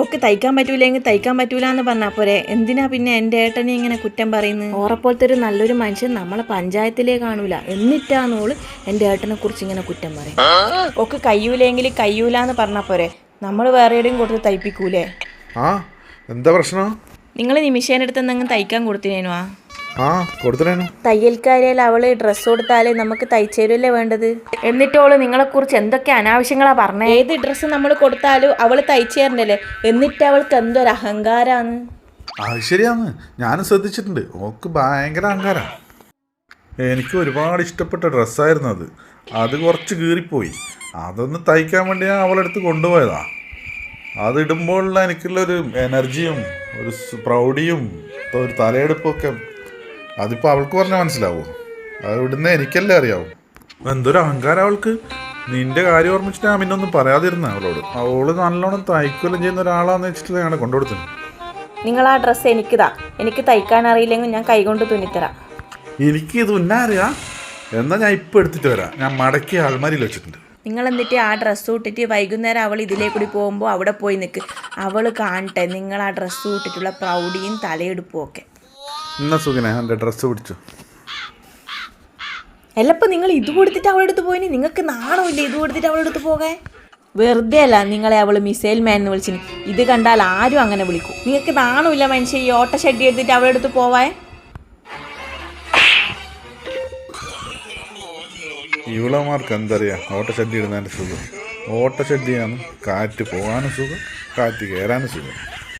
ഓക്ക് തയ്ക്കാൻ പറ്റൂലെങ്കിൽ തയ്ക്കാൻ പറ്റൂല എന്ന് പറഞ്ഞാൽ പോരെ. എന്തിനാ പിന്നെ എന്റെ ഏട്ടനെ ഇങ്ങനെ കുറ്റം പറയുന്നത് ഓറപ്പോലത്തെ ഒരു നല്ലൊരു മനുഷ്യൻ നമ്മളെ പഞ്ചായത്തിലേ കാണൂല. എന്നിട്ടാന്നോൾ എന്റെ ഏട്ടനെ കുറിച്ച് ഇങ്ങനെ കുറ്റം പറയും. ഓക്ക് കയ്യൂലെങ്കിൽ കയ്യൂല എന്ന് പറഞ്ഞാൽ പോരെ. നമ്മൾ വേറെ എവിടെയും കൊടുത്ത് തയ്പ്പിക്കൂലേ? ആ എന്താ പ്രശ്നം? നിങ്ങൾ നിമിഷേന്റെ അടുത്ത് എന്തെങ്കിലും തയ്ക്കാൻ കൊടുത്തിനേനു ആ കൊടുത്തനേനു തയ്യൽക്കാരിയിൽ അവൾ ഡ്രസ്സ് കൊടുത്താലേ നമുക്ക് തയ്ച്ചേരല്ലേ വേണ്ടത്? എന്നിട്ടോൾ നിങ്ങളെ കുറിച്ച് എന്തൊക്കെ അനാവശ്യങ്ങളാ പറഞ്ഞത് ഏത് ഡ്രസ്സ് നമ്മൾ കൊടുത്താലും അവൾ തയ്ച്ചു തരണ്ടല്ലേ എന്നിട്ട് അവൾക്ക് എന്തൊരു അഹങ്കാരാന്ന് അത് ശരിയാന്ന് ഞാനും ശ്രദ്ധിച്ചിട്ടുണ്ട്. ഓക്ക് ഭയങ്കര അഹങ്കാരം. എനിക്ക് ഒരുപാട് ഇഷ്ടപ്പെട്ട ഡ്രസ്സായിരുന്നു അത്. അത് കുറച്ച് കീറിപ്പോയി. അതൊന്ന് തയ്ക്കാൻ വേണ്ടി ഞാൻ അവളെടുത്ത് കൊണ്ടുപോയതാ. അത് ഇടുമ്പോഴുള്ള എനിക്കുള്ള ഒരു എനർജിയും ഒരു പ്രൗഢിയും ഒരു തലയെടുപ്പൊക്കെ അതിപ്പോൾ അവൾക്ക് പറഞ്ഞാൽ മനസ്സിലാവോ? അത് ഇടുന്ന എനിക്കല്ലേ അറിയാവൂ. എന്തൊരു അഹങ്കാരം അവൾക്ക്. നിന്റെ കാര്യം ഓർമ്മിച്ചിട്ട് ഞാൻ പിന്നെ ഒന്നും പറയാതിരുന്ന അവളോട്. അവൾ നല്ലോണം തയ്ക്കുകയും ചെയ്യുന്ന ഒരാളാന്ന് വെച്ചിട്ട് ഞാൻ കൊണ്ടുകൊടുത്തത് നിങ്ങൾ ആ ഡ്രസ് എനിക്കിതാ. എനിക്ക് തയ്ക്കാൻ അറിയില്ലെങ്കിൽ ഞാൻ കൈകൊണ്ട് തുന്നിത്തരാം. എനിക്ക് ഇത് ഉന്നാറിയാ എന്നാ ഞാൻ ഇപ്പൊ എടുത്തിട്ട് വരാം. ഞാൻ മടക്കി ആൾമാരിൽ വെച്ചിട്ടുണ്ട്. നിങ്ങൾ എന്നിട്ട് ആ ഡ്രസ്സ് ഇട്ടിട്ട് വൈകുന്നേരം അവൾ ഇതിലേ കൂടി പോകുമ്പോൾ അവിടെ പോയി നിൽക്ക് അവൾ കാണട്ടെ. നിങ്ങൾ ആ ഡ്രസ്സ് ഇട്ടിട്ടുള്ള പ്രൗഢിയും തലയെടുപ്പും ഒക്കെ. എന്നാ സുഖനെ എന്റെ ഡ്രസ്സ് പിടിച്ചു. എല്ലപ്പോൾ നിങ്ങൾ ഇത് കൊടുത്തിട്ട് അവളുടെ അടുത്ത് പോയിനി നിങ്ങൾക്ക് നാണമില്ല ഇത് കൊടുത്തിട്ട് അവളുടെ അടുത്ത് പോകാൻ? വെറുതെ അല്ല നിങ്ങളെ അവൾ മിസൈൽ മാൻ എന്ന് വിളിച്ചിന്. ഇത് കണ്ടാൽ ആരും അങ്ങനെ വിളിക്കും. നിങ്ങൾക്ക് നാണമില്ല മനുഷ്യ ഈ ഓട്ട ഷെഡി എടുത്തിട്ട് അവളുടെ അടുത്ത് പോവാൻ? ഇവളമാർക്ക് എന്തറിയാം? ഓട്ട ഷെഡി ഇടുന്നതിന്റെ സുഖം. ഓട്ട ഷെഡിയാണ് കാറ്റ് പോകാനും സുഖം കാറ്റ് കയറാനും സുഖം.